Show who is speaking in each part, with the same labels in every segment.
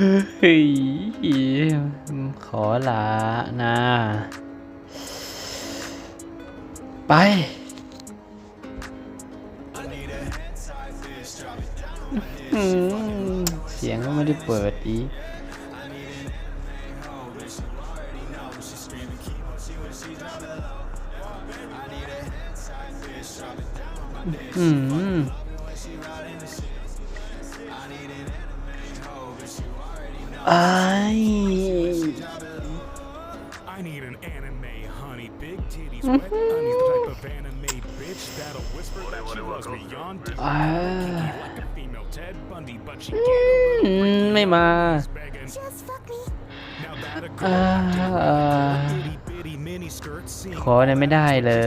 Speaker 1: เฮ้ยขอลานะไปเสียงก็ไม่ได้เปิดอีกอืมไอ้ไม่มาขอเนี่ยไม่ได้เลย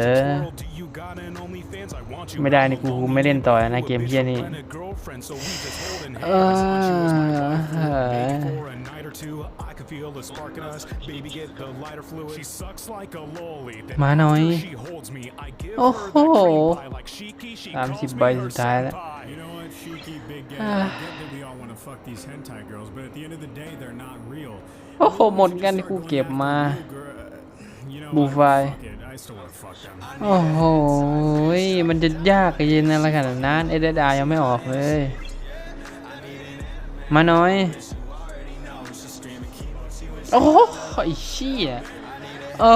Speaker 1: ไม่ได้นี่กูไม่เล่นต่อนะเกมเพี้ยนี่เออมาหน่อยโอ้โหสามสิบใบสุดท้ายแล้วโอ้โหหมดกันที่กูเก็บมาบูไฟโอ้โห มันจะยากเย็นอะไรขนาดนั้นเอเดดายังไม่ออกเลย มาน้อย โอ้โห ไอ้ชี่อ้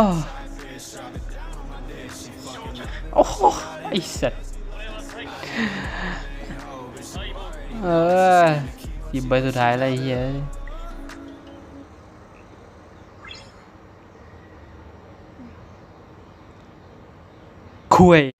Speaker 1: โอ้โห ไอ้สัตว์เออยิบใบสุดท้ายอะไรเฮีย亏。